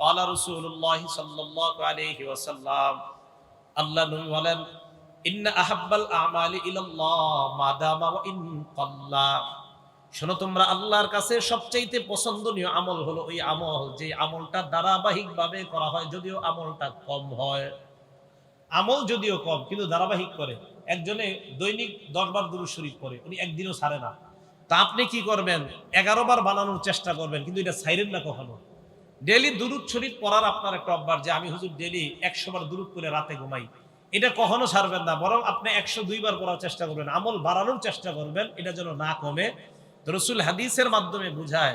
কালা রসুল্লাহ সাল্লাহ আলহি আল্লাহ বলেন শোনো তোমরা, আল্লাহর কাছে সবচাইতে পছন্দনীয় আমল হলো ওই আমল, যে আমলটা ধারাবাহিকভাবে করা হয় যদিও আমলটা কম হয়। আমল যদিও কম, কিন্তু ধারাবাহিক করে। একজনে দৈনিক দশবার দুরু শরীফ করে উনি একদিনও ছাড়ে না। তা আপনি কি করবেন? এগারো বার বানানোর চেষ্টা করবেন, কিন্তু এটা ছাইরেন না কখনো? ডেলি দুরুদ শরীফ পড়ার আপনার একটা অভ্যাস যে আমি হুজুর ডেলি একশো বার দুরুদ করে রাতে ঘুমাই। এটা কখনো ছাড়বেন না, বরং আপনি একশো দুইবার পড়ার চেষ্টা করবেন, আমল বাড়ানোর চেষ্টা করবেন, এটা যেন না কমে। রসুল হাদিসের মাধ্যমে বুঝায়,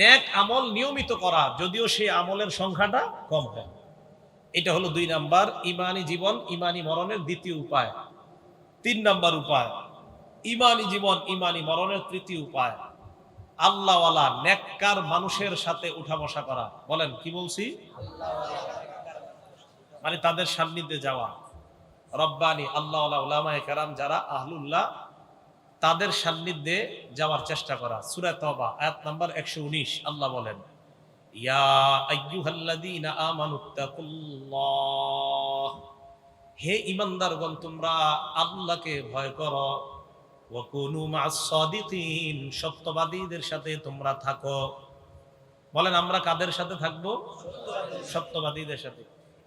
নেক আমল নিয়মিত করা, যদিও সেই আমলের সংখ্যাটা কম হয়। এটা হলো দুই নাম্বার, ইমানি জীবন, ইমানি মরণের দ্বিতীয় উপায়। তিন নাম্বার উপায়, ইমানি জীবন, ইমানি মরণের তৃতীয় উপায়। আল্লাহওয়ালা নেককার মানুষের সাথে উঠা বসা করা। বলেন, কি বলছি? মানে তাদের সান্নিধ্যে যাওয়া। রব্বানি আল্লাহ উলামায়ে কেরাম যারা আহলুল্লাহ, তাদের সান্নিধ্যে যাওয়ার চেষ্টা করা। সুরা তবা আয়াত নাম্বার একশো উনিশ, আল্লাহ বলেন হে ইমানদারগণ তোমরা আল্লাহকে ভয় করো। সত্যবাদীদের সাথে তোমরা থাকো। বলেন, আমরা কাদের সাথে থাকব? সত্যবাদীদের সাথে।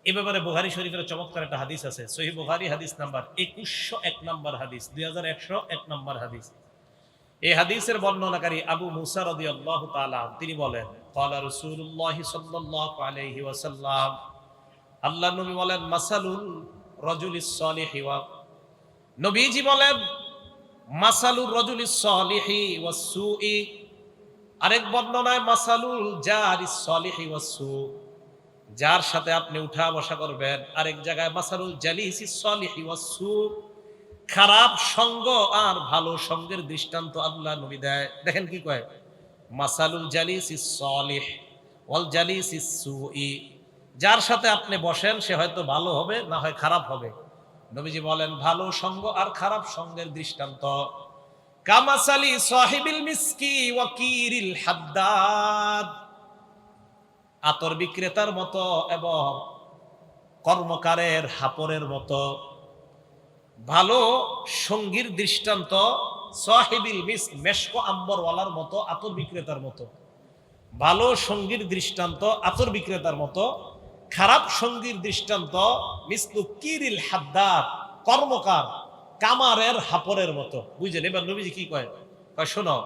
এ ব্যাপারে বুখারী শরীফের চমৎকার একটা হাদিস আছে। সহি বুখারী হাদিস নাম্বার একুশশো এক নম্বর হাদিস, দুই হাজার একশো এক নম্বর হাদিস। এই হাদিসের বর্ণনাকারী আবু মুসা রাদিয়াল্লাহু তাআলা, তিনি বলেন, ক্বালা রাসূলুল্লাহি সাল্লাল্লাহু আলাইহি ওয়াসাল্লাম। আল্লাহ নবী বলেন মাসালুল রাজুলিস সালিহি ওয়া। নবীজি বলেন মাসালুর রাজুলিস সালিহি ওয়াস সুই। আরেক বর্ণনায় মাসালুল জারিস সালিহি ওয়াস যার সাথে আপনি উঠা বসা করবেন। আরেক জায়গায় মাসালুল জালিসিস সালিহি ওয়াস খারাপ সঙ্গ আর ভালো সঙ্গের দৃষ্টান্ত আল্লাহ নবী দেয়। দেখেন কি কয়? মাসালুল জালিস সলিহ ওয়াল জালিস সুই যার সাথে আপনি বসেন, সে হয়তো ভালো হবে, না হয় খারাপ হবে। নবীজি বলেন, ভালো সঙ্গ আর খারাপ সঙ্গের দৃষ্টান্ত। কামাসালি সাহিবিল মিসকি ওয়াকিরিল হাদ্দাদ। আতর বিক্রেতার মতো এবং কর্মকারের হাপরের মতো। ভালো সঙ্গীর দৃষ্টান্ত সাহেবিল মিস মেশকো আম্বরওয়ালার মতো, আতর বিক্রেতার মতো। ভালো সঙ্গীর দৃষ্টান্ত আতর বিক্রেতার মতো। খারাপ সঙ্গীর দৃষ্টান্ত মিসলু কিরিল হাদ্দার কর্মকার, কামারের হাপরের মতো। বুঝলেন? এবার নবীজি কি কয়? শোনো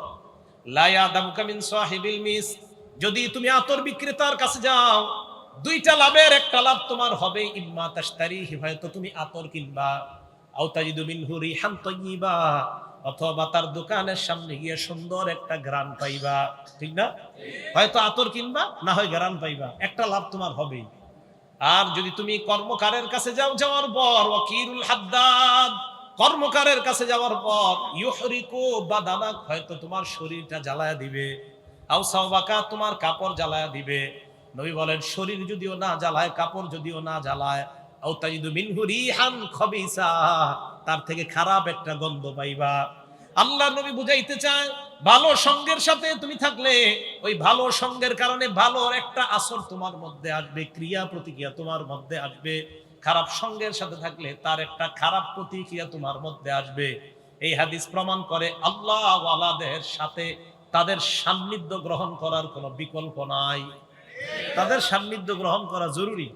লায়া দামকামিন সাহেবিল মিস, যদি তুমি আতর বিক্রেতার কাছে যাও, দুইটা লাভের একটা লাভ তোমার হবে, ইম্মা তাস্তারি হয়তো তুমি আতর কিনবা। আওতাজিদু মিনহু রিহান তাইয়িবা, অথবা তার দোকানের সামনে গিয়ে সুন্দর একটা গ্রান পাইবা। ঠিক না? হয়তো আতর কিনবা, না হয় গ্রান পাইবা। একটা লাভ তোমার হবেই। আর যদি তুমি কর্মকারের কাছে যাও, যাওয়ার পর, ওয়াকিরুল হাদ্দাদ, কর্মকারের কাছে যাওয়ার পর, ইউহরিকু বাদানাক, হয়তো তোমার শরীরটা জ্বালায়া দিবে। আও সাওবাকা, তোমার কাপড় জ্বালায়া দিবে। নবী বলেন, শরীর যদিও না জ্বালায়, কাপড় যদিও না জ্বালায়, আও তাজিদু মিনহু রিহান খবিসা, তার থেকে খারাপ একটা গন্ধ পাইবা। আল্লাহ নবী বুঝাইতে চায়, ভালো সঙ্গের সাথে তুমি থাকলে, ওই ভালো সঙ্গের কারণে ভালো একটা আসর তোমার মধ্যে আসবে, ক্রিয়া প্রতিক্রিয়া তোমার মধ্যে আসবে। খারাপ সঙ্গের সাথে থাকলে তার একটা খারাপ প্রতিক্রিয়া তোমার মধ্যে আসবে। এই হাদিস প্রমাণ করে আল্লাহ ওয়ালাদের সাথে তাদের সান্নিধ্য গ্রহণ করার কোনো বিকল্প নাই। তাদের সান্নিধ্য গ্রহণ করা জরুরি।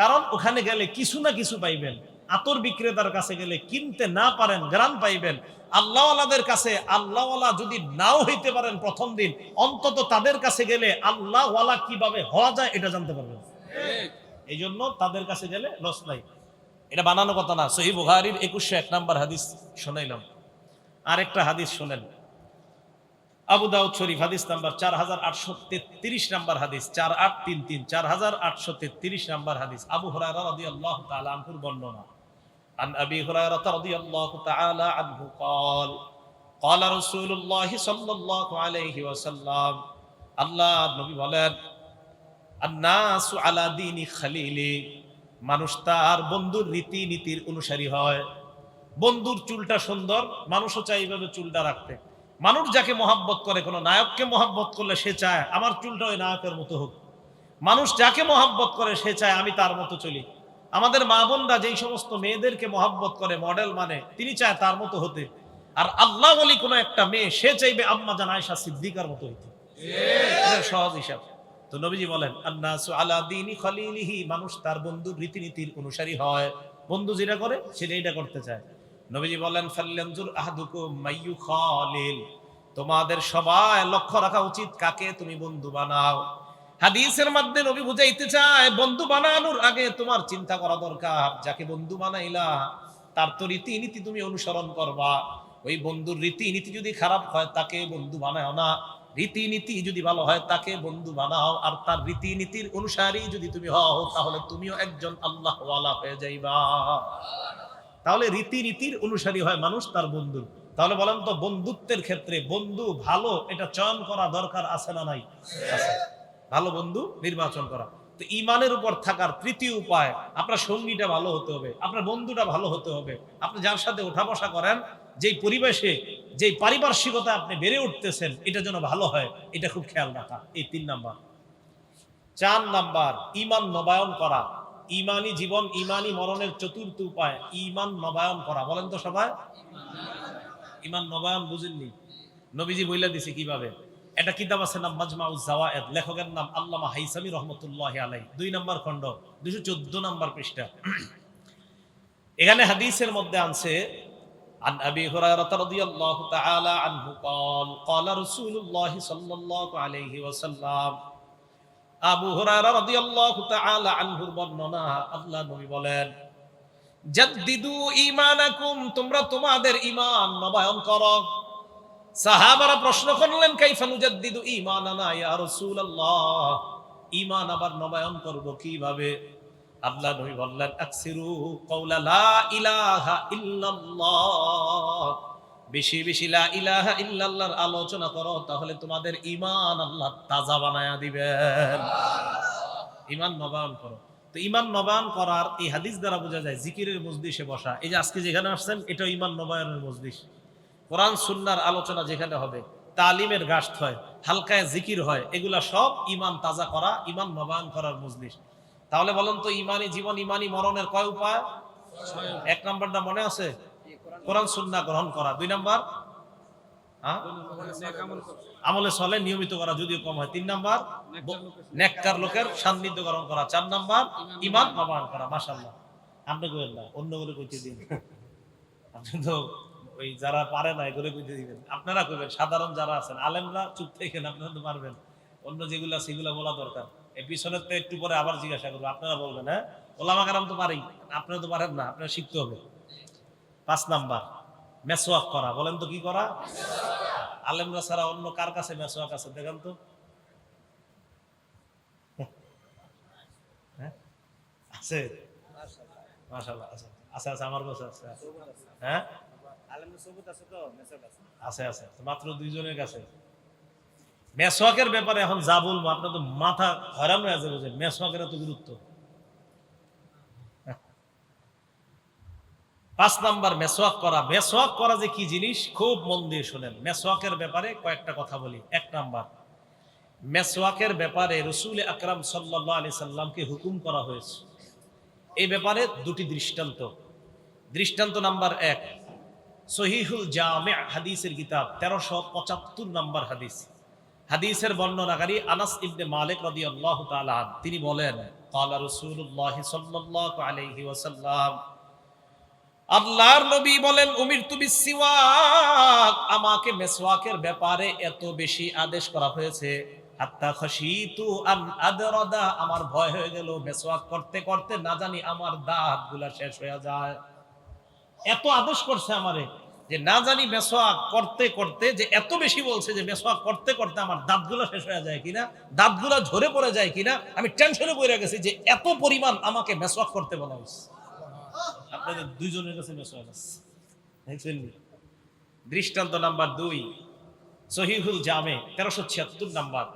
কারণ ওখানে গেলে কিছু না কিছু পাইবেন। আতর বিক্রেতার কাছে গেলে কিনতে না পারেন, গ্রাম পাইবেন। আল্লাহওয়ালাদের কাছে, আল্লাহওয়ালা যদি নাও হইতে পারেন প্রথম দিন, অন্তত তাদের কাছে গেলে আল্লাহওয়ালা কীভাবে হওয়া যায় এটা জানতে পারবেন। এই জন্য তাদের কাছে গেলে লস নাই। এটা বানানো কথা না সহি বুহারির একুশশো এক নাম্বার হাদিস শোনাইলাম। আরেকটা হাদিস শোনেন। আবু দাউদ শরীফ হাদিস নাম্বার চার হাজার আটশো তেত্রিশ নাম্বার হাদিস, চার আট তিন তিন, চার হাজার আটশো তেত্রিশ নাম্বার হাদিস। আবু আনহুর বর্ণনা। عن أبي هريرة رضي الله تعالى عنه قال قال رسول الله صلى الله عليه وسلم আল্লাহ নবী বলেন আন্নাসু আলা দীনি খালিলি মানুষ তার বন্ধুর রীতি নীতির অনুসারী হয় বন্ধুর চুলটা সুন্দর মানুষও চাই এইভাবে চুলটা রাখতে মানুষ যাকে মহাব্বত করে কোনো নায়ককে মহাব্বত করলে সে চায় আমার চুলটা ওই নায়কের মতো হোক মানুষ যাকে মহাব্বত করে সে চায় আমি তার মতো চলি আমাদের মা বোনরা যেই সমস্ত মেয়েদেরকে মহাব্বত করে মডেল মানে তিনি চায় তার মতো হতে। আর আল্লাহ বলি কোনো একটা মেয়ে, সে চাইবে আম্মা জান আয়সা সিদ্দিকার মতো হইতে। সহজ হিসাব। তো নবীজি বলেন, আন্নাসু আলা দীনি খলিলিহি মানুষ তার বন্ধুর রীতিনীতির অনুসারী হয়। বন্ধু যেটা করে সেটা এটা করতে চায়। নবীজি বলেন ফাল্লানজুর আহাদুকুম মাইয়ু খালিল তোমাদের সবাই লক্ষ্য রাখা উচিত কাকে তুমি বন্ধু বানাও। হাদিসের মধ্যে নবী বুঝাইতে চায়, বন্ধু বানানোর আগে তোমার চিন্তা করা দরকার। যাকে বন্ধু বানাইলা, তার তো রীতিনীতি তুমি অনুসরণ করবা। ওই বন্ধুর রীতিনীতি যদি খারাপ হয়, তাকে বন্ধু বানাও না। রীতিনীতি যদি ভালো হয়, তাকে বন্ধু বানাও। আর তার রীতিনীতির অনুসারী যদি তুমি হও, তাহলে তুমিও একজন আল্লাহওয়ালা হয়ে যাইবা। তাহলে রীতিনীতির অনুসারী হয় মানুষ, তার বন্ধু। তাহলে বলেন তো, বন্ধুত্বের ক্ষেত্রে বন্ধু ভালো, এটা চয়ন করা দরকার আছে না নাই? আছে। ভালো বন্ধু নির্বাচন করা। তো ইমানের উপর থাকার তৃতীয় উপায়, আপনার সঙ্গীটা ভালো হতে হবে, আপনার বন্ধুটা ভালো হতে হবে। আপনি যার সাথে ওঠা বসা করেন, যেই পরিবেশে, যেই পারিপার্শ্বিকতা আপনি বেড়ে উঠতেছেন, এটা যেন ভালো হয়, এটা খুব খেয়াল রাখা, এই তিন নাম্বার। চার নাম্বার, ইমান নবায়ন করা। ইমানি জীবন, ইমানি মরণের চতুর্থ উপায়, ইমান নবায়ন করা। বলেন তো সবাই। ইমান নবায়ন বুঝেননি। নবীজি বইলা দিছে কীভাবে? একটা কিতাব আছে নাম মাজমাউজ জাওয়ায়েদ লেখকের নাম আল্লামা হাইসামি রহমতুল্লাহ আলাই দুই নম্বর খণ্ড দুইশো চোদ্দ নম্বর পৃষ্ঠা এখানে হাদিসের মধ্যে আনছে عن أبي هريرة رضي الله تعالى عنه قال قال رسول الله صلى الله عليه وسلم আবু হুরায়রা রাদিয়াল্লাহু তাআলা আনহুর বর্ণনা আল্লাহ নবী বলেন জাদ্দিদু ঈমানাকুম তোমরা তোমাদের ঈমান নবায়ন করো সাহাবারা প্রশ্ন করলেন, কাইফা নুজাদ্দিদু ঈমানানা ইয়া রাসূলুল্লাহ? ঈমান আবার নবায়ন করব কীভাবে? আল্লাহ নবী বললেন, আকসিরু কওলা লা ইলাহা ইল্লাল্লাহ। বেশি বেশি লা ইলাহা ইল্লাল্লাহর আলোচনা করো, তাহলে তোমাদের ঈমান আল্লাহ তাজা বানায়া দিবেন। ঈমান নবায়ন করো। তো ঈমান নবায়ন করার এই হাদিস দ্বারা বোঝা যায়, জিকিরের মজলিসে বসা। এই যে আজকে যেখানে আসছেন, এটা ঈমান নবায়নের মজলিস। কোরআন, সুন্নার আলোচনা যেখানে হবে, তালিমের গাছ হয়, হালকায় জিকির হয়, এগুলা সব ইমান তাজা করা ইমান নবায়ন করার মজলিস। তাহলে বলেন তো ইমানি জীবন ইমানি মরণের কয় উপায়? এক নাম্বারটা মনে আছে? কোরআন সুন্নাহ গ্রহণ করা। দুই নাম্বার? আমলে চলে, নিয়মিত করা, যদিও কম হয়। তিন নাম্বার? নেককার লোকের সান্নিধ্য গ্রহণ করা। চার নাম্বার? ইমান নবায়ন করা মাশাল্লাহ আপনি কইবেন না অন্য করে কইতে দিন। আপনি তো ওই যারা পারে না, এগুলো কইতে দিবেন। আপনারা কইবেন, সাধারণ যারা আছেন, আলেমরা চুপ থেকে আপনারা তো পারবেন অন্য যেগুলা সেগুলা বলা দরকার। এই পিছনের তো একটু পরে আবার জিজ্ঞাসা করব, আপনারা বলবেন হ্যাঁ? ওলামা কারাম তো পারি আপনারা তো পারেন না, আপনারা শিখতে হবে। পাঁচ নাম্বার মেসোয়াক করা। বলেন তো কি করা? আলেমরা ছাড়া অন্য কার কাছে মেসোয়াক আছে, দেখেন তো। হ্যাঁ? আছে? মাশাআল্লাহ, আছে। আছে আছে, আমার কাছে আছে। হ্যাঁ? আছে আছে। মাত্র দুইজনের কাছে। মেসওয়াকের ব্যাপারে এখন যা বলব, আপনার তো মাথা মেসওয়াকের এত গুরুত্ব। পাঁচ নাম্বার মেসওয়াক করা। মেসওয়াক করা যে কি জিনিস, খুব মন দিয়ে শোনেন। মেসওয়াকের ব্যাপারে কয়েকটা কথা বলি। এক নাম্বার মেসওয়াকের ব্যাপারে রসুল আকরাম সাল্লাহ আলি সাল্লামকে হুকুম করা হয়েছে। এই ব্যাপারে দুটি দৃষ্টান্ত। দৃষ্টান্ত নাম্বার এক সহিহুল জামে হাদিসের কিতাব, তেরোশো পঁচাত্তর নম্বর হাদিস। হাদিসের বর্ণনাকারী আনাস ইবনে মালিক রদি আল্লাহ তিনি বলেন, কালা রসুল্লাহ সাল্লাহ আলহি ওসাল্লাম আল্লাহর নবী বলেন উমির তুমি সিওয়াক আমাকে মেসওয়াকের ব্যাপারে এত বেশি আদেশ করা হয়েছে। আত্মা খসিতু আন আদরদা, আমার ভয় হয়ে গেল, মেসওয়াক করতে করতে না জানি আমার দাঁতগুলা শেষ হয়ে যায়। এত আদেশ করছে আমারে যে না জানি মেসোয়াক করতে করতে যে এত বেশি বলছে যে মেসোয়াক করতে করতে আমার দাঁতগুলো শেষ হয়ে যায় কিনা দাঁতগুলো ঝরে পড়ে যায় কিনা আমি টেনশনে পড়ে গেছি যে এত পরিমাণ আমাকে মেসোয়াক করতে বলা হয়েছে। আপনাদের দুইজনের কাছে মেসোয়াক আছে। দেখছেন দৃষ্টান্ত নাম্বার দুই সহিহুল জামে তেরোশো ছিয়াত্তর নাম্বার।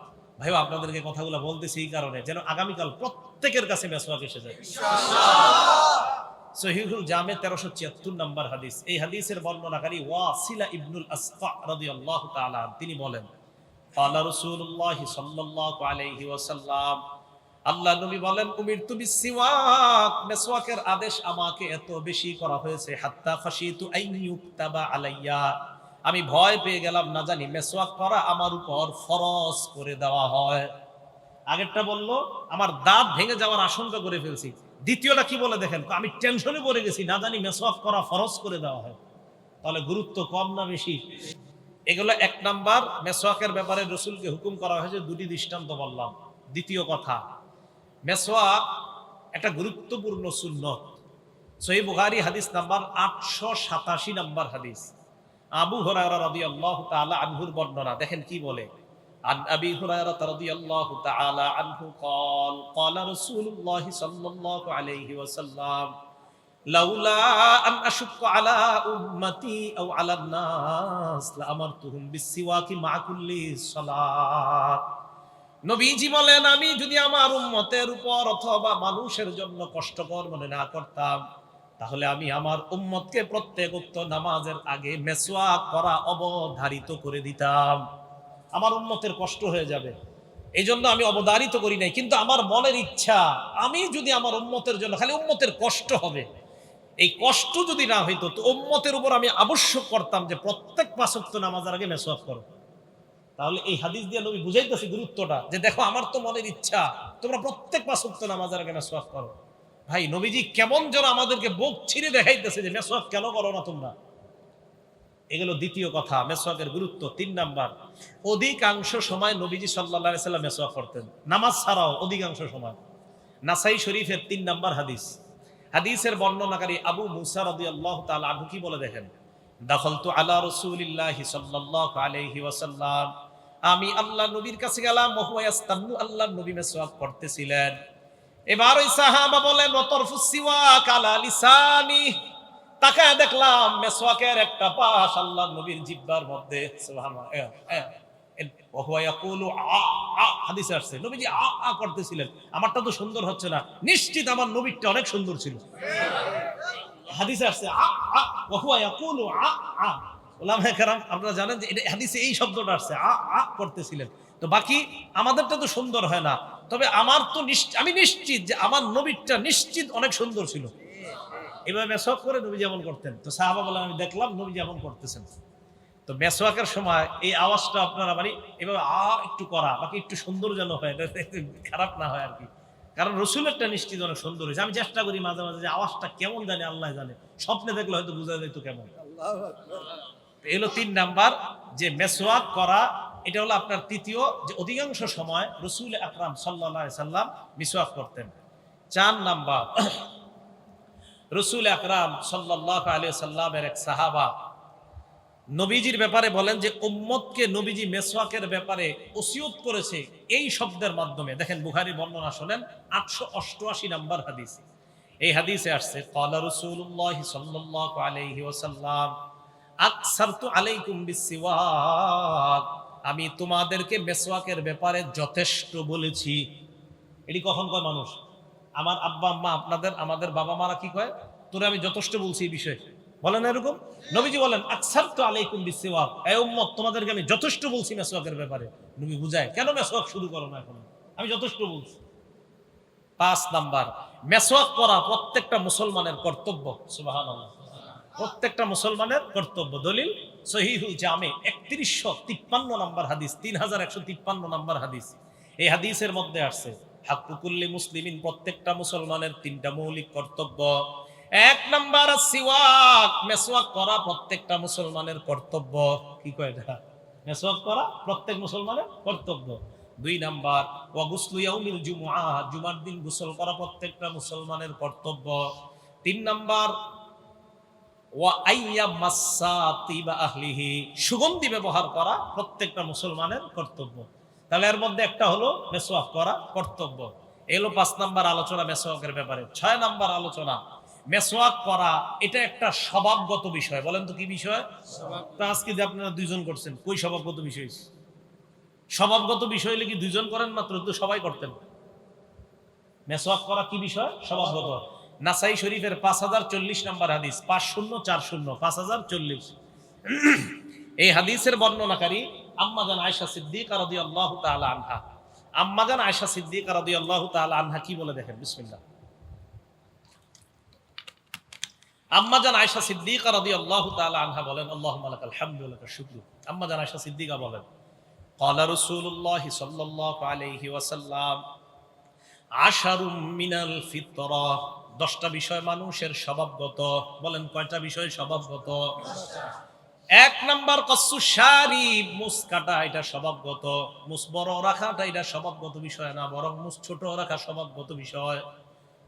ভাইও আপনাদেরকে কথাগুলো বলতেছি এই কারণে যেন আগামীকাল প্রত্যেকের কাছে মেসোয়াক এসে যায়। সহিহুল জামে তেরোশো ছিয়াত্তর নম্বর হাদিস এই হাদিসের বর্ণনাকারী ওয়াসিলা ইবনুল আসফা রাদিয়াল্লাহু তাআলা তিনি বলেন قال رسول الله صلى الله عليه وسلم আল্লাহ নবী বলেন উমির তুমি সিওয়াক মেসওয়াকের আদেশ আমাকে এত বেশি করা হয়েছে হাত্তা খাশিতু আইন ইউক্তাবা আলাইয়া আমি ভয় পেয়ে গেলাম না জানি মেসওয়াক করা আমার উপর ফরজ করে দেওয়া হয় আগেরটা বলল আমার দাঁত ভেঙে যাওয়ার আশঙ্কা করে ফেলছি দ্বিতীয়টা কি বলে দেখেন? আমি টেনশনে পড়ে গেছি, না জানি মেসওয়াক করা, ফরজ করে দেওয়া হয়। তাহলে গুরুত্ব কম না বেশি? এগুলো এক নাম্বার মেসওয়াকের ব্যাপারে রসুলকে হুকুম করা হয়েছে, দুটি দৃষ্টান্ত বললাম। দ্বিতীয় কথা মেসওয়াক একটা গুরুত্বপূর্ণ সুন্নত। সহি বুখারি হাদিস নাম্বার আটশো সাতাশি নাম্বার হাদিস। আবু হরায়রা রাদিয়াল্লাহু তাআলা আনহুর বর্ণনা, দেখেন কি বলে? عن أبي هريرة رضي الله تعالى عنه قال قال رسول الله صلى الله عليه وسلم لولا أن أشق على أمتي أو على الناس لأمرتهم بالسواك مع كل صلاة নবীজি বলেন আমি যদি আমার উম্মতের উপর অথবা মানুষের জন্য কষ্টকর মনে না করতাম তাহলে আমি আমার উম্মতকে প্রত্যেক উক্ত নামাজের আগে মেসওয়াক করা অবধারিত করে দিতাম আমার উন্মতের কষ্ট হয়ে যাবে। এই জন্য আমি অবদারিত করি নাই। কিন্তু আমার মনের ইচ্ছা, আমি যদি আমার উন্মতের জন্য, খালি উন্মতের কষ্ট হবে। এই কষ্ট যদি না হইতো, তো উম্মতের উপর আমি আবশ্যক করতাম যে প্রত্যেক পাঁচক্ত নামাজের আগে মেসওয়াক করো তাহলে এই হাদিস দিয়ে নবী বুঝাইতেছি গুরুত্বটা যে দেখো, আমার তো মনের ইচ্ছা, তোমরা প্রত্যেক পাঁচক্ত নামাজের আগে মেসওয়াক করো। ভাই, নবীজি কেমন যেন আমাদেরকে বুক ছিঁড়ে দেখাইতেছে যে মেসওয়াক কেন করো না তোমরা? এগুলো দ্বিতীয় কথা, মেসওয়াকের গুরুত্ব। তিন নাম্বার অধিকাংশ সময় নবীজি সাল্লাহ সাল্লাম মেসওয়াক করতেন। নামাজ ছাড়াও অধিকাংশ সময়। নাসাই শরীফের তিন নাম্বার হাদিস। হাদিসের বর্ণনাকারী আবু মুসা রদি আল্লাহ তাল আবু কি বলে দেখেন? দখল তো আল্লাহ রসুলিল্লাহ সাল্লাহ আলহি আমি আল্লাহ নবীর কাছে গেলাম মহুয়াস্তান্নু আল্লাহ নবী মেসওয়াক করতেছিলেন। এবার ওই সাহাবা বলেন কালা লিসানি তাকায় দেখলাম মেসওয়াকের একটা পাশ আল্লাহ নবীর জিব্বার মধ্যে। আপনারা জানেন এটা হাদিসে এই শব্দটা আসছে, আ আ করতেছিলেন। তো বাকি আমাদেরটা তো সুন্দর হয় না। তবে আমার তো আমি নিশ্চিত যে আমার নবীরটা নিশ্চিত অনেক সুন্দর ছিল। এভাবে মেসওয়াক করে নবী যেমন করতেন। তো সাহাবা বলে আমি দেখলাম নবী যেমন করতেছেন। তো মেসোয়াকের সময় এই আওয়াজটা আপনারা মানে এভাবে, আ, একটু করা, বাকি একটু সুন্দর যেন হয়। খারাপ না হয় আর কি। কারণ রসুলেরটা নিশ্চিত অনেক সুন্দর হয়েছে। আমি চেষ্টা করি মাঝে মাঝে যে আওয়াজটা কেমন জানে আল্লাহ জানে। স্বপ্নে দেখলে হয়তো বোঝা যেত কেমন। এলো তিন নাম্বার, যে মেসওয়াক করা, এটা হলো আপনার তৃতীয়, যে অধিকাংশ সময় রসুল আকরাম সাল্লাহ সাল্লাম মিসওয়াক করতেন। চার নাম্বার রসুল আকরাম সাল্লাহ আলিয়া সাল্লামের এক সাহাবা নবীজির ব্যাপারে বলেন যে, উম্মতকে নবীজি মেসওয়াকের ব্যাপারে ওসিয়ত করেছে এই শব্দের মাধ্যমে। দেখেন বুখারি বর্ণনা শোনেন, আটশো অষ্টআশি নাম্বার হাদিস। এই হাদিসে আসছে কলা রসুল্লাহ সাল্লাহ আলাইহি ওসাল্লাম আমি তোমাদেরকে মেসওয়াকের ব্যাপারে যথেষ্ট বলেছি। এটি কখন কয় মানুষ? আমার আব্বা, আম্মা, আপনাদের, আমাদের বাবা মারা কি কয়? তোরে আমি যথেষ্ট বলছি এই বিষয়ে। বলেন এরকম? নবীজি বলেন আকসার তো আলাইকুম বিসিওয়াক। এই উম্মত, তোমাদেরকে আমি যথেষ্ট বলছি মেসওয়াকের ব্যাপারে। নবী বুঝায়, কেন মেসওয়াক শুরু করো না এখন? আমি যথেষ্ট বলছি। পাঁচ নাম্বার, মেসওয়াক করা প্রত্যেকটা মুসলমানের কর্তব্য। সুবহানাল্লাহ। প্রত্যেকটা মুসলমানের কর্তব্য। দলিল, সহিহুল জামে, একত্রিশশো তিপ্পান্ন নাম্বার হাদিস, তিন হাজার একশো তিপ্পান্ন নাম্বার হাদিস। এই হাদিসের মধ্যে আসছে হাকুকুল্লি মুসলিমিন প্রত্যেকটা মুসলমানের তিনটা মৌলিক কর্তব্য। এক নাম্বার সিওয়াক, মেসওয়াক করা প্রত্যেকটা মুসলমানের কর্তব্য। কি কয় এটা? মেসওয়াক করা প্রত্যেক মুসলমানের কর্তব্য। দুই নাম্বার, ওয়া গুসলু ইয়াউমিল জুমআ, জুমার দিন গোসল করা প্রত্যেকটা মুসলমানের কর্তব্য। তিন নাম্বার, ওয়া আইয়া মাসা আহলিহি, সুগন্ধি ব্যবহার করা প্রত্যেকটা মুসলমানের কর্তব্য। তাহলে এর মধ্যে একটা হলো মেসওয়াক করা কর্তব্য। এলো পাঁচ নাম্বার আলোচনা মেসওয়াকের ব্যাপারে। ছয় নাম্বার আলোচনা, মেসওয়াক করা, এটা একটা স্বভাবগত বিষয়। বলেন তো কি বিষয়? তা আজকে যে আপনারা দুইজন করছেন, কই স্বভাবগত বিষয়? স্বভাবগত বিষয় হলে কি দুইজন করেন মাত্র? তো সবাই করতেন। মেসওয়াক করা কি বিষয়? স্বভাবগত। নাসাই শরীফের পাঁচ হাজার চল্লিশ নাম্বার হাদিস, পাঁচ শূন্য, চার শূন্য, পাঁচ হাজার চল্লিশ। এই হাদিসের বর্ণনাকারী আম্মা জান আয়সা সিদ্দিক রাদি আল্লাহ আনহা আম্মাজান আয়সা সিদ্দিক রাদিয়াল্লাহু তাআলা আনহা কি বলে দেখেন বিসমিল্লাহ আম্মাজান আয়সা সিদ্দিকা রাদিয়াল্লাহু তাআলা আনহা বলেন আল্লাহুম্মা লাকাল হামদু ওয়া লাকাশ শুকরু আম্মাজান আয়সা সিদ্দিকা বলেন قال رسول الله صلى الله عليه وسلم আশারুম মিনাল ফিতরা দশটা বিষয় মানুষের স্বভাবগত বলেন কয়টা বিষয় স্বভাবগত এক নাম্বার কসু সারি মুস কাটা এটা স্বভাবগত মুস বড় রাখাটা এটা স্বভাবগত বিষয় না বরং মুস ছোট রাখা স্বভাবগত বিষয়।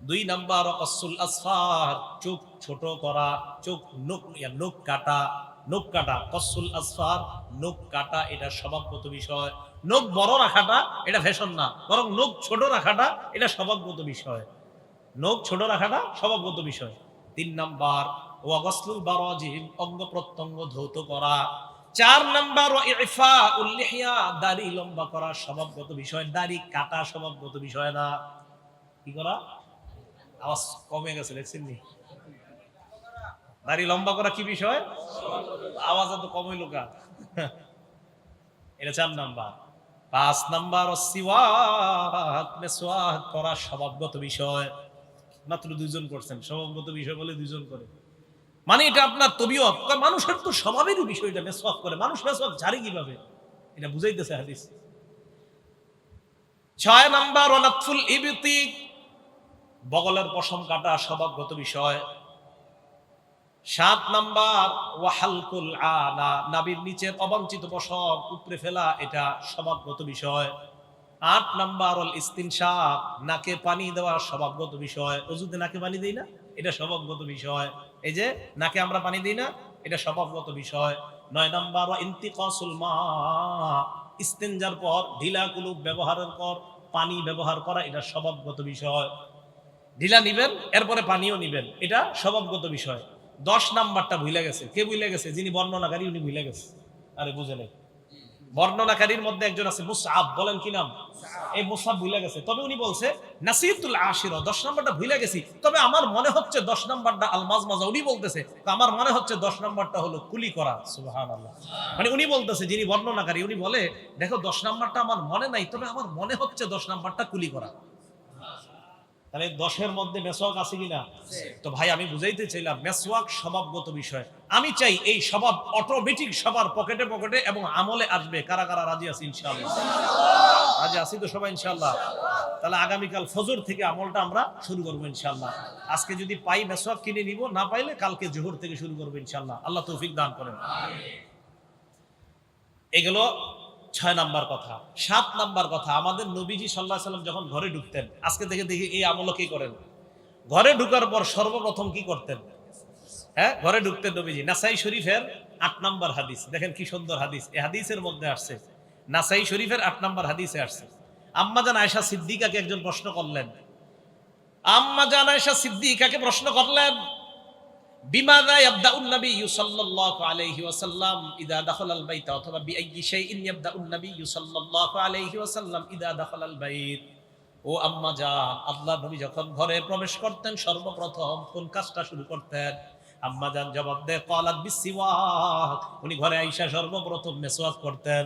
দুই নাম্বার কসুল আসফার চোখ ছোট করা চোখ ইয়া, নখ কাটা নখ কাটা কসুল আসফার নখ কাটা এটা স্বভাবগত বিষয়। নখ বড় রাখাটা এটা ফ্যাশন না বরং নখ ছোট রাখাটা এটা স্বভাবগত বিষয়। নখ ছোট রাখাটা স্বভাবগত বিষয়। তিন নাম্বার ওয়াগসলুল বারাজিম অঙ্গ প্রত্যঙ্গ ধৌত করা। চার নাম্বার ইফা উল্লিহিয়া দাড়ি লম্বা করা স্বভাবগত বিষয়, দাড়ি কাটা স্বভাবগত বিষয় না। কি করা? আওয়াজ কমে গেছে, দেখছেন নি? দাড়ি লম্বা করা কি বিষয়? আওয়াজ এত কমই লোকা এটা চার নাম্বার। পাঁচ নাম্বার সিওয়াক মেসওয়াক করা স্বভাবগত বিষয়। মাত্র দুইজন করছেন, স্বভাবগত বিষয় বলে দুইজন করে। মানে এটা আপনার তবিয়ত। মানুষের তো স্বভাবেরই বিষয় এটা মেসওয়াক করে। মানুষ মেসওয়াক জারি কীভাবে? এটা বুঝাইতেছে হাদিস। ছয় নাম্বার অনাথফুল ইবিতি। বগলের পশম কাটা স্বভাবগত বিষয়। সাত নাম্বার, ওয়াহালকুল আনা নাবির নিচের অবাঞ্ছিত পশম উপরে ফেলা এটা স্বভাবগত বিষয়। আট নাম্বার অল ইস্তিনশাক। নাকে পানি দেওয়া স্বভাবগত বিষয়। অজুতে নাকে পানি দেই না? এটা স্বভাবগত বিষয়। এই যে, নাকে আমরা পানি দিই না, এটা স্বভাবগত বিষয়। নয় নাম্বার ইন্তিকাসুল মা ইস্তেঞ্জার পর, ঢিলা কুলুপ ব্যবহারের পর, পানি ব্যবহার করা, এটা স্বভাবগত বিষয়। ঢিলা নিবেন, এরপরে পানিও নিবেন, এটা স্বভাবগত বিষয়। দশ নাম্বারটা ভুলে গেছে। কে ভুলে গেছে? যিনি বর্ণনাকারী, উনি ভুলে গেছে। আরে, বুঝে নেই। বর্ণনাকারীর মধ্যে একজন আছে মুসআব, বলেন কি নাম? এই মুসাব ভুলে গেছে। তবে উনি বলছে নাসিতুল আশির, দশ নাম্বারটা ভুলে গেছি। তবে আমার মনে হচ্ছে দশ নাম্বারটা আলমাজ মাজা, উনি বলতেছে, তো আমার মনে হচ্ছে দশ নাম্বারটা হলো কুলি করা, সুবহানাল্লাহ। মানে উনি বলতেছে, যিনি বর্ণনাকারী, উনি বলে, দেখো, দশ নাম্বারটা আমার মনে নাই, তবে আমার মনে হচ্ছে দশ নাম্বারটা কুলি করা। তাহলে দশের মধ্যে মেসওয়াক আছে কিনা? তো ভাই আমি বুঝাইতে চাইলাম মেসওয়াক স্বভাবগত বিষয়। আমি চাই এই স্বভাব অটোমেটিক সবার পকেটে পকেটে এবং আমলে আসবে। কারা কারা রাজি আছে ইনশাআল্লাহ? রাজি আছি তো সবাই ইনশাআল্লাহ। তাহলে আগামীকাল ফজর থেকে আমলটা আমরা শুরু করব ইনশাআল্লাহ। আজকে যদি পাই মেসওয়াক কিনে নিব না পাইলে কালকে জোহর থেকে শুরু করব ইনশাআল্লাহ। আল্লাহ তৌফিক দান করেন। এগুলো ছয় নাম্বার কথা, সাত নাম্বার কথা, আমাদের নবীজি সাল্লাহ সাল্লাম যখন ঘরে ঢুকতেন, আজকে থেকে দেখি এই আমল কি করেন? ঘরে ঢুকার পর সর্বপ্রথম কি করতেন? হ্যাঁ ঘরে ঢুকতেন নবীজি। নাসাই শরীফের আট নাম্বার হাদিস, দেখেন কি সুন্দর হাদিস এই হাদিসের মধ্যে আসছে, নাসাই শরীফের আট নাম্বার হাদিসে আসছে আম্মাজান আয়সা সিদ্দিকাকে একজন প্রশ্ন করলেন আম্মাজান আয়সা সিদ্দিকাকে প্রশ্ন করলেন বিমাদা ইয়াবদাউন নবী সাল্লাল্লাহু আলাইহি ওয়াসাল্লাম ইদা দাখালাল বাইত অথবা বিআইয়ি শাইইন ইয়াবদাউন নবী সাল্লাল্লাহু আলাইহি ওয়াসাল্লাম ইদা দাখালাল বাইত। ও আম্মা জান, আল্লাহ নবী যখন ঘরে প্রবেশ করতেন, সর্বপ্রথম কোন কাজটা শুরু করতেন? আম্মা জান জবাব দেয়, ক্বালাত বিসিওয়াক উনি ঘরে আইসা সর্বপ্রথম মেসওয়াক করতেন।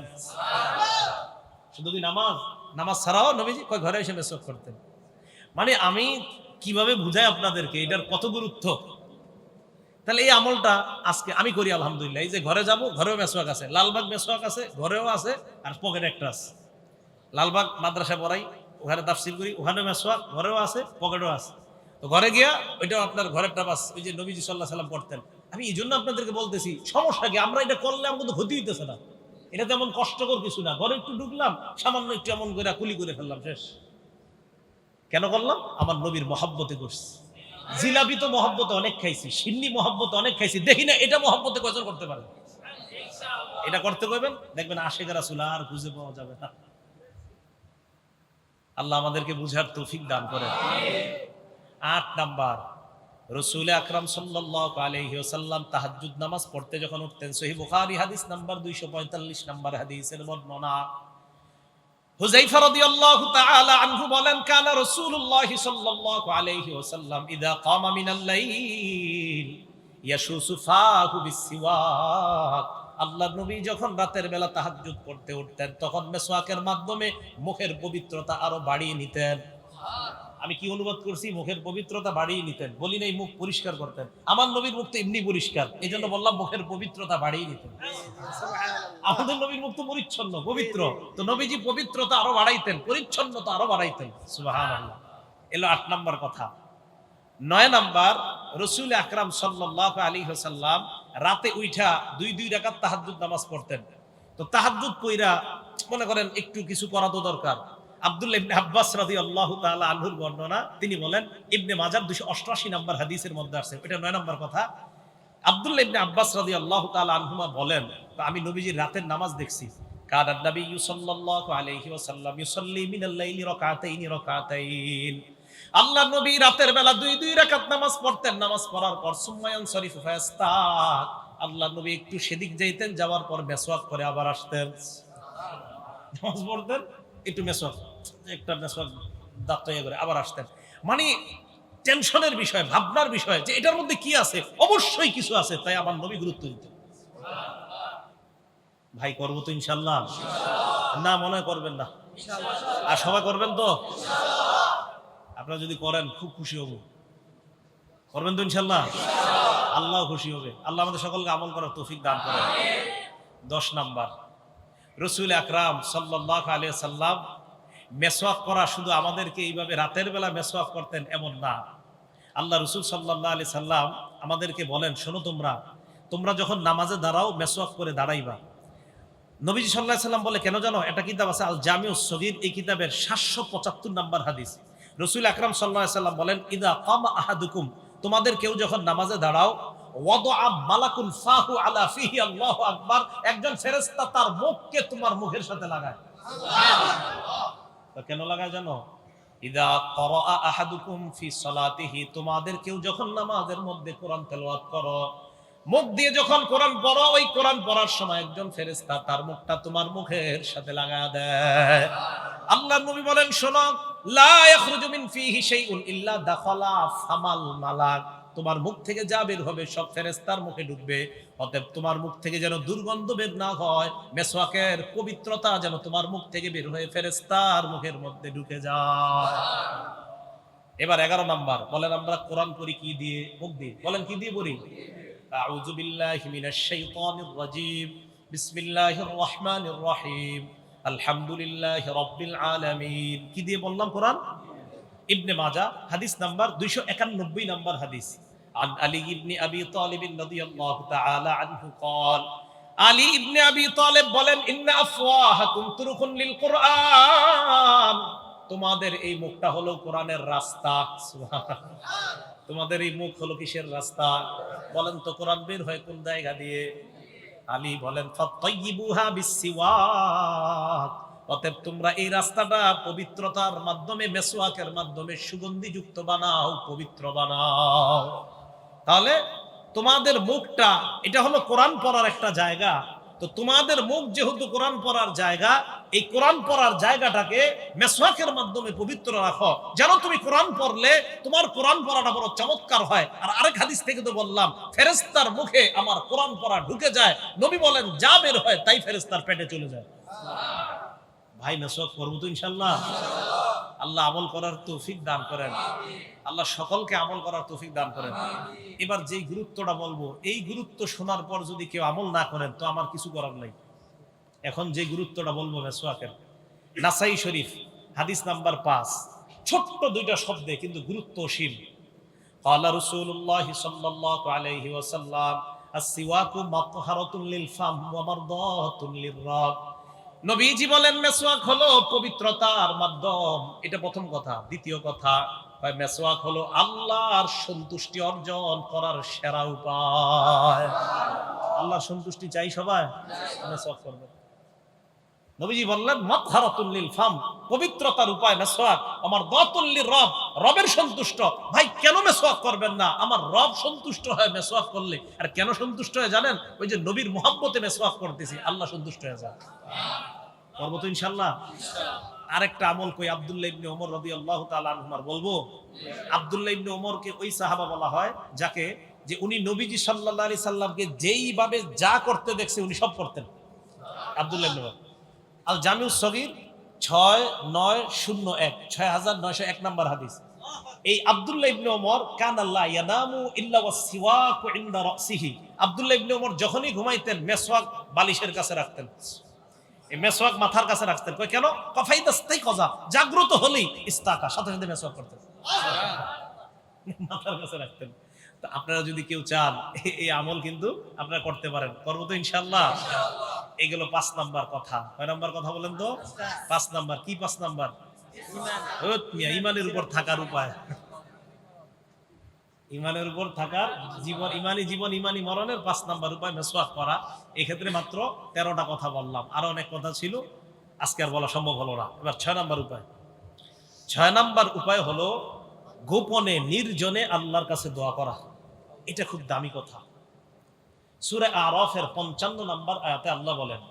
শুধু কি নামাজ? নামাজ ছাড়াও নবীজি কয় ঘরে এসে মেসওয়াক করতেন। মানে আমি কীভাবে বুঝাই আপনাদেরকে? এটার কত গুরুত্ব? তাহলে এই আমলটা আজকে আমি করি, আলহামদুলিল্লাহ। এই যে ঘরে যাব, ঘরেও মেসোয়াক আছে। লালবাগ মেসোয়াক আছে, ঘরেও আছে, আর পকেট একটা আছে। লালবাগ মাদ্রাসা পড়াই, ওখানে তাফসিল করি ওখানে মেসোয়াক ঘরেও আছে পকেটও আছে। তো ঘরে গিয়া ওইটাও আপনার ঘরেরটা বাস, ওই যে নবীজি সাল্লাহ সাল্লাম করতেন আমি এই জন্য আপনাদেরকে বলতেছি, সমস্যা কি? আমরা এটা করলে আমার কিন্তু ক্ষতি হইতেছে না। এটা তেমন কষ্টকর কিছু না। ঘরে একটু ঢুকলাম, সামান্য একটু এমন করে কুলি করে ফেললাম, শেষ। কেন করলাম? আমার নবীর মহাব্বতে করছি। জিলাপি তো মহব্বতে অনেক খাইছি, সিন্নি মহব্বতে অনেক খাইছি। দেখি না, এটা মহব্বতে কজন করতে পারে? এটা করতে পারবেন দেখবেন আশেখ রাসুল আর খুঁজে পাওয়া যাবে না। আল্লাহ আমাদেরকে বুঝার তৌফিক দান করেন। আট নাম্বার, রসুল আকরাম সাল্লাল্লাহু আলাইহি ওয়াসাল্লাম তাহাজ্জুদ নামাজ পড়তে যখন উঠতেন, সহিহ বুখারী হাদিস নাম্বার 245 নাম্বার হাদিসের বর্ণনা। হুজাইফা রাদিয়াল্লাহু তাআলা আনহু বলেন, কানা রাসূলুল্লাহ সাল্লাল্লাহু আলাইহি ওয়াসাল্লাম ইদা কামা মিনাল লাইল ইয়াশুসু ফাহু বিসিওয়াক আল্লাহ নবী যখন রাতের বেলা তাহাজ্জুদ করতে উঠতেন, তখন মেসওয়াকের মাধ্যমে মুখের পবিত্রতা আরও বাড়িয়ে নিতেন। আমি কি অনুবাদ করছি? মুখের পবিত্রতা বাড়িয়ে নিতেন। বলি নাই, মুখ পরিষ্কার করতেন। আমার নবীর মুখ তো এমনি পরিষ্কার। এই জন্য বললাম, মুখের পবিত্রতা বাড়িয়ে নিতেন। আমাদের নবীর মুখ তো পরিচ্ছন্ন, পবিত্র। তো নবীজি পবিত্রতা আরও বাড়াইতেন, পরিচ্ছন্নতা আরও বাড়াইতেন। সুবহানাল্লাহ। এলো আট নম্বর কথা। নয় নাম্বার, রসুল আকরাম সাল্লাহ আলী হাসাল্লাম রাতে উইঠা দুই দুই রাকাত তাহাজ্জুদ নামাজ পড়তেন। তো তাহাজ্জুদ পইরা, মনে করেন একটু কিছু করা তো দরকার। আব্দুল্লাহ ইবনে আব্বাস রাদিয়াল্লাহু তাআলা আনহুর বর্ণনা। তিনি বলেন, ইবনে মাজার 288 নম্বর হাদিসের মধ্যে এটা নয় নম্বর কথা। ইবনে আব্বাস রাদিয়াল্লাহু তাআলা আনহুমা বলেন আমি নবীজির রাতের নামাজ দেখছি। আল্লাহ নবী রাতের বেলা দুই দুই রাকাত নামাজ পড়তেন। নামাজ পড়ার পর সুম্মায়ান শরীফ আল্লাহ নবী একটু সেদিক যাইতেন, যাওয়ার পর মেসওয়াক করে আবার আসতেন। নামাজ পড়তেন? একটু মেসওয়াক একটা মেসওয়াক দাঁত করে আবার আসতেন। মানে টেনশনের বিষয়, ভাবনার বিষয় যে এটার মধ্যে কি আছে? অবশ্যই কিছু আছে, তাই আমার নবী গুরুত্ব দিতেন। ভাই, করব তো ইনশাল্লাহ। না, মনে করবেন না। আর সবাই করবেন তো? আপনারা যদি করেন, খুব খুশি হব। করবেন তো ইনশাল্লাহ? আল্লাহ খুশি হবে। আল্লাহ আমাদের সকলকে আমল করার তৌফিক দান করেন। দশ নাম্বার। রসুল আকরাম সাল্লাহ আলিয়া সাল্লাম মেসওয়াক করা শুধু আমাদেরকে এইভাবে রাতের বেলা মেসওয়াক করতেন এমন না। আল্লাহ রসুল সাল্লাহ আলি সাল্লাম আমাদেরকে বলেন, শোনো তোমরা তোমরা যখন নামাজে দাঁড়াও, মেসওয়াক করে দাঁড়াইবা। নবীজি সাল্লাহ সাল্লাম বলে, কেন জানো, একটা কিতাব আছে আল জামিউ সগির, এই কিতাবের সাতশো পঁচাত্তর নাম্বার হাদিস। রসুল আকরাম সাল্লাহ সাল্লাম বলেন, ইদা কাম আহাদুকুম, তোমাদের কেউ যখন নামাজে দাঁড়াও একজন তার মুখকে তোমার মুখের সাথে লাগায়। কেন লাগায় জানো? তোমাদের কেউ যখন নামাজের মধ্যে কোরআন তেলাওয়াত করো, মুখ দিয়ে যখন কোরআন পড়ো, ওই কোরআন পড়ার সময় একজন ফেরেশতা তার মুখটা তোমার মুখের সাথে লাগা দেয়। আল্লাহ নবী বলেন, শোনো, লা ইয়াখরুজু মিন ফিহি শাইউন ইল্লা দাখালা ফামাল মালাক। তোমার মুখ থেকে যা বের হবে সব ফেরেস্তার মুখে ঢুকবে। অতএব তোমার মুখ থেকে যেন দুর্গন্ধ বের না হয়, মেসওয়াকের পবিত্রতা যেন তোমার মুখ থেকে বের হয়ে ফেরেস্তার মুখের মধ্যে ঢুকে যায়। এবার এগারো নাম্বার, বলেন আমরা কোরআন পড়ি কি দিয়ে? মুখ দিয়ে। বলেন কি দিয়ে পড়ি? আউযু বিল্লাহি মিনাশ শাইতানির রাজীম। বিসমিল্লাহির রহমানির রহিম। আলহামদুলিল্লাহি রাব্বিল আলামিন। কি দিয়ে বললাম কোরআন? ইবনে মাজা হাদিস নাম্বার 291 নাম্বার হাদিস عن علي بن ابي طالب رضي الله تعالى عنه قال আলী ইবনে আবি তালেব বলেন ইন্না আফওয়াহাকুম তুরুকুন লিল কুরআন তোমাদের এই মুখটা হলো কোরআনের রাস্তা সুবহানাল্লাহ। তোমাদের এই মুখ হলো কিসের রাস্তা বলেন তো কোরআন বের হয় কোন জায়গা দিয়ে আলী বলেন ফাত্তাইয়িবুহা বিসসিওয়াক অতএব তোমরা এই রাস্তাটা পবিত্রতার মাধ্যমে, মেসওয়াকের মাধ্যমে সুগন্ধিযুক্ত বানাও, পবিত্র বানাও। তাহলে তোমাদের মুখটা, এটা হলো কোরআন পড়ার একটা জায়গা। তো তোমাদের মুখ যেহেতু কোরআন পড়ার জায়গা, এই কোরআন পড়ার জায়গাটাকে মেসওয়াকের মাধ্যমে পবিত্র রাখো। যেন তুমি কোরআন পড়লে তোমার কোরআন পড়াটা বড় চমৎকার হয়। আর আরেক হাদিস থেকে তো বললাম ফেরেস্তার মুখে আমার কোরআন পড়া ঢুকে যায়, নবী বলেন, যা বের হয় তাই ফেরেস্তার পেটে চলে যায়। ভাই মেসওয়াক করব তো ইনশাল্লাহ। আল্লাহ আমল করার তৌফিক দান করেন। আল্লাহ সকলকে আমল করার তৌফিক দান করেন। এবার যেই গুরুত্বটা বলব, এই গুরুত্ব শোনার পর যদি কেউ আমল না করেন, তো আমার কিছু করার নাই। এখন যে গুরুত্বটা বলব মেসোয়াকের। নাসাই শরীফ, হাদিস নাম্বার পাঁচ। ছোট্ট দুইটা শব্দে, কিন্তু গুরুত্ব অসীম। কালা রসুল্লাহ সাল্লাহ আলহি ওয়াসাল্লাম আসিওয়াকু মাতহারাতুল লিল ফাম ওয়া মারদাতুল লির রাব নবীজি বলেন মেসোয়াক হলো পবিত্রতার মাধ্যম। এটা প্রথম কথা। দ্বিতীয় কথা মেসোয়াক হলো আল্লাহর সন্তুষ্টি অর্জন করার সেরা উপায়। আল্লাহ সন্তুষ্টি চাই সবাই? মেসোয়াক করবে। নবীজি বললেন মতহারাতুল্লিল ফাম, পবিত্রতার উপায় মেসওয়াক আমার দতুল্লির রব, রবের সন্তুষ্ট। ভাই, কেন মেসওয়াক করবেন না? আমার রব সন্তুষ্ট হয় মেসওয়াক করলে। আর কেন সন্তুষ্ট হয় জানেন? ওই যে নবীর মোহাব্বতে মেসওয়াক করতেছি। আল্লাহ সন্তুষ্ট হয়ে যায় করব তো ইনশাল্লাহ আরেকটা আমল কই আব্দুল্লাহ ইবনে ওমর রাদিয়াল্লাহু তাআলা আনহুমার বলব? আব্দুল্লাহ ইবনে ওমরকে ওই সাহাবা বলা হয়, যাকে যে উনি নবীজি সাল্লাহ আলি সাল্লামকে যেইভাবে যা করতে দেখছে, উনি সব করতেন। আবদুল্লাহ ইবনে ওমর। আল জামিউস সগির, ছয় নয় শূন্য এক, ছয় হাজার নয়শো এক নম্বর হাদিস। এই আব্দুল্লাহ ইবনে ওমর, কান ইয়ানামু ইল্লা ওয়া সিওয়াকু ইনদা রাসিহি। আব্দুল্লাহ ইবনে ওমর যখনই ঘুমাইতেন, মেসওয়াক বালিশের কাছে রাখতেন। এই মেসওয়াক মাথার কাছে রাখতেন। কই কেন? কফাইদাস্তাই কজা, জাগ্রত হলেই ইস্তাকা। সাথে সাথে মেসওয়াক করতেন। মাথার কাছে রাখতেন। তো আপনারা যদি কেউ চান এই আমল কিন্তু আপনারা করতে পারেন। করব তো ইনশাল্লাহ এগুলো পাঁচ নাম্বার কথা। কয় নাম্বার কথা বলেন তো? পাঁচ নাম্বার। কি পাঁচ নাম্বার? ইমানের উপর থাকার উপায়। ইমানের উপর থাকার জীবন ইমানি জীবন ইমানি মরণের পাঁচ নাম্বার উপায় মেসওয়াক করা। এক্ষেত্রে মাত্র তেরোটা কথা বললাম। আরও অনেক কথা ছিল। আজকে আর বলা সম্ভব হলো না। এবার ছয় নাম্বার উপায়। ছয় নাম্বার উপায় হলো গোপনে নির্জনে আল্লাহর কাছে দোয়া করা। এটা খুব দামি কথা। সুরে আরফের পঞ্চান্ন নাম্বার আয়াতে আল্লাহ বলেন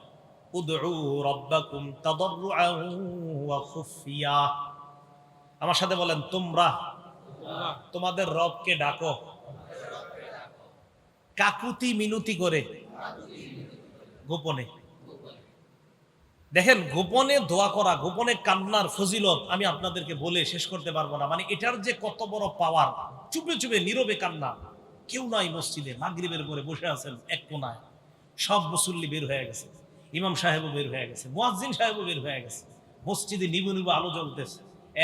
আমার সাথে বলেন, তোমরা তোমাদের রবকে ডাকো। কাকুতি মিনতি করে গোপনে। দেখেন, গোপনে দোয়া করা, গোপনে কান্নার ফজিলত আমি আপনাদেরকে বলে শেষ করতে পারব না। মানে এটার যে কত বড় পাওয়ার চুপে চুপে নীরবে কান্না। কেউ নাই মসজিদে, মাগরিবের পরে বসে আছেন এক কোনায়। সব মুসল্লি বের হয়ে গেছে, ইমাম সাহেবও বের হয়ে গেছে, মুয়াজ্জিন সাহেবও বের হয়ে গেছে। মসজিদে নিবু নিবু আলো জ্বলতেছে,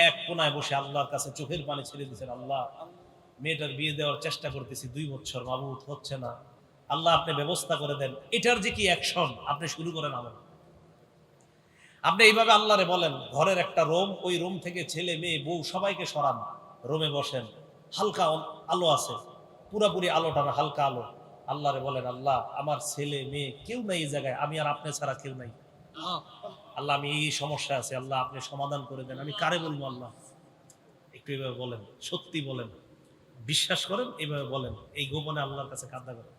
এক কোনায় বসে আল্লাহর কাছে চোখের পানি ছেড়ে দিয়েছেন, আল্লাহ, মেয়েটার বিয়ে দেওয়ার চেষ্টা করতেছি, দুই বছর মাবুত হচ্ছে না। আল্লাহ আপনি ব্যবস্থা করে দেন। এটার যে কি অ্যাকশন আপনি শুরু করেন আমল। আপনি এইভাবে আল্লাহরে বলেন, ঘরের একটা রোম, ওই রোম থেকে ছেলে, মেয়ে, বউ সবাইকে সরান। রোমে বসেন, হালকা আলো আছে। পুরাপুরি আলোটা না হালকা আলো। আল্লাহরে বলেন, আল্লাহ, আমার ছেলে, মেয়ে কেউ নাই এই জায়গায়, আমি আর আপনি ছাড়া কেউ নাই। আল্লাহ, আমি এই সমস্যা আছে, আল্লাহ, আপনি সমাধান করে দেন। আমি কারে বলব, আল্লাহ? একটু এভাবে বলেন, সত্যি বলেন, বিশ্বাস করেন, এভাবে বলেন, এই গোপনে আল্লাহর কাছে কান্দা করেন।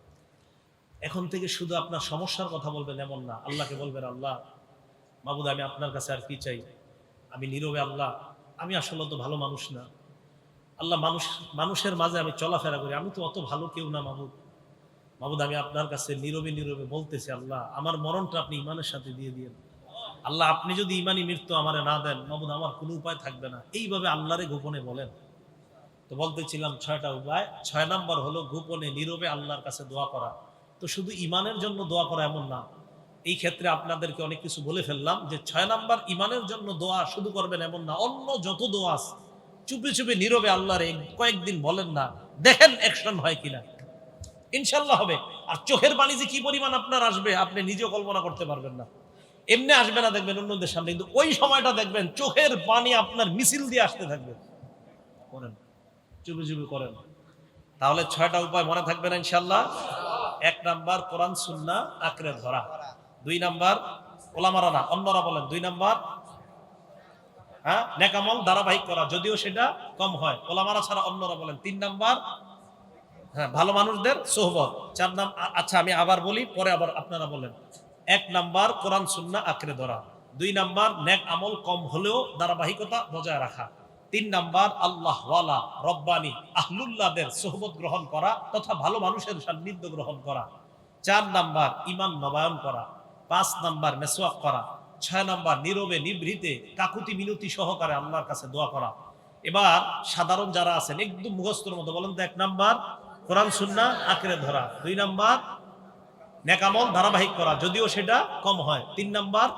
এখন থেকে শুধু আপনার সমস্যার কথা বলবেন, এমন না। আল্লাহকে বলবেন, আল্লাহ, মাবুদ, আমি আপনার কাছে আর কি চাই? আমি নীরবে, আল্লাহ, আমি আসলে তো ভালো মানুষ না। আল্লাহ মানুষ মানুষের মাঝে আমি চলাফেরা করি। আমি তো অত ভালো কেউ না মাবুদ মাবুদ আমি আপনার কাছে নীরবে নীরবে বলতেছি, আল্লাহ, আমার মরণটা আপনি ইমানের সাথে দিয়ে দিয়েন। আল্লাহ, আপনি যদি ইমানি মৃত্যু আমারে না দেন মাবুদ আমার কোনো উপায় থাকবে না। এইভাবে আল্লাহরে গোপনে বলেন। তো বলতেছিলাম ছয়টা উপায়। ছয় নাম্বার হলো গোপনে, নীরবে আল্লাহর কাছে দোয়া করা। তো শুধু ইমানের জন্য দোয়া করা এমন না। এই ক্ষেত্রে আপনাদেরকে অনেক কিছু বলে ফেললাম যে, ছয় নাম্বার ইমানের জন্য দোয়া শুধু করবেন এমন না। অন্য যত দোয়া আছে চুপে চুপি নীরবে আল্লাহর কয়েকদিন বলেন না, দেখেন অ্যাকশন হয় কিনা। ইনশাল্লাহ হবে। আর চোখের পানি যে কি পরিমাণ আপনার আসবে, আপনি নিজেও কল্পনা করতে পারবেন না। এমনি আসবে না দেখবেন অন্যদের সামনে, কিন্তু ওই সময়টা দেখবেন চোখের পানি আপনার মিছিল দিয়ে আসতে থাকবে। করেন। চুপি চুপে করেন। তাহলে ছয়টা উপায় মনে থাকবে না ইনশাল্লাহ এক নাম্বার, কোরআন সুন্না আঁকড়ে ধরা। দুই নাম্বার ওলামারা না অন্যরা বলেন, দুই নাম্বার হ্যাঁ? নেকামল ধারাবাহিক করা যদিও সেটা কম হয়। ওলামারা ছাড়া অন্যরা বলেন, তিন নাম্বার হ্যাঁ ভালো মানুষদের সোহবত। চার নাম আচ্ছা আমি আবার বলি, পরে আবার আপনারা বলেন। এক নাম্বার, কোরআন সুন্না আঁকড়ে ধরা। দুই নাম্বার নেক আমল কম হলেও ধারাবাহিকতা বজায় রাখা। তিন নাম্বার, আল্লাহ ওয়ালা, রব্বানি, আহলুল্লাহদের সোহবত গ্রহণ করা তথা ভালো মানুষের সান্নিধ্য গ্রহণ করা। চার নাম্বার ইমান নবায়ন করা। পাঁচ নাম্বার, মেসওয়াক করা। ছয় নাম্বার, নীরবে নিভৃতে কাকুতি মিনতি সহকারে আল্লাহর কাছে দোয়া করা। এবার সাধারণ যারা আছেন, একদম মুখস্থর মতো বলেন তো, এক নাম্বার, কোরআন সুন্না আঁকড়ে ধরা। দুই নাম্বার, নেকামল ধারাবাহিক করা, যদিও সেটা কম হয়। তিন নাম্বার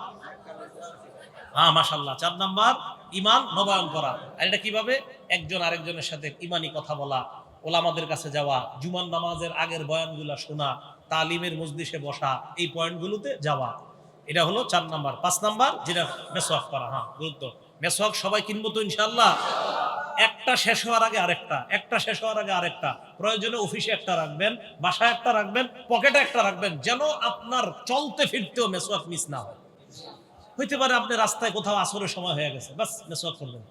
হ্যাঁ মাসাল্লাহ চার নাম্বার ইমান নবায়ন করা। আর এটা কীভাবে? একজন আরেকজনের সাথে ইমানি কথা বলা, ওলামাদের কাছে যাওয়া জুমান নামাজের আগের বয়ানগুলা শোনা, তালিমের মজলিসে বসা, এই পয়েন্টগুলোতে যাওয়া। এটা হলো চার নাম্বার। পাঁচ নাম্বার, যেটা মেসওয়াক করা হ্যাঁ গুরুত্ব। মেসওয়াক সবাই কিনবো তো ইনশাল্লাহ একটা শেষ হওয়ার আগে আরেকটা, একটা শেষ হওয়ার আগে আরেকটা। প্রয়োজনে অফিসে একটা রাখবেন, বাসায় একটা রাখবেন, পকেটে একটা রাখবেন, যেন আপনার চলতে ফিরতেও মেসওয়াক মিস না হয়। হইতে পারে আপনি রাস্তায় কোথাও আসরের সময় হয়ে গেছে বাস মেসওয়াক করবেন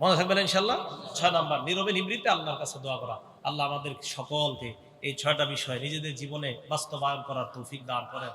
মনে থাকবেন ইনশাল্লাহ ছয় নাম্বার, নীরবে নিবৃত্তে আল্লাহর কাছে দোয়া করা। আল্লাহ আমাদের সকলকে এই ছয়টা বিষয় নিজেদের জীবনে বাস্তবায়ন করার তৌফিক দান করেন।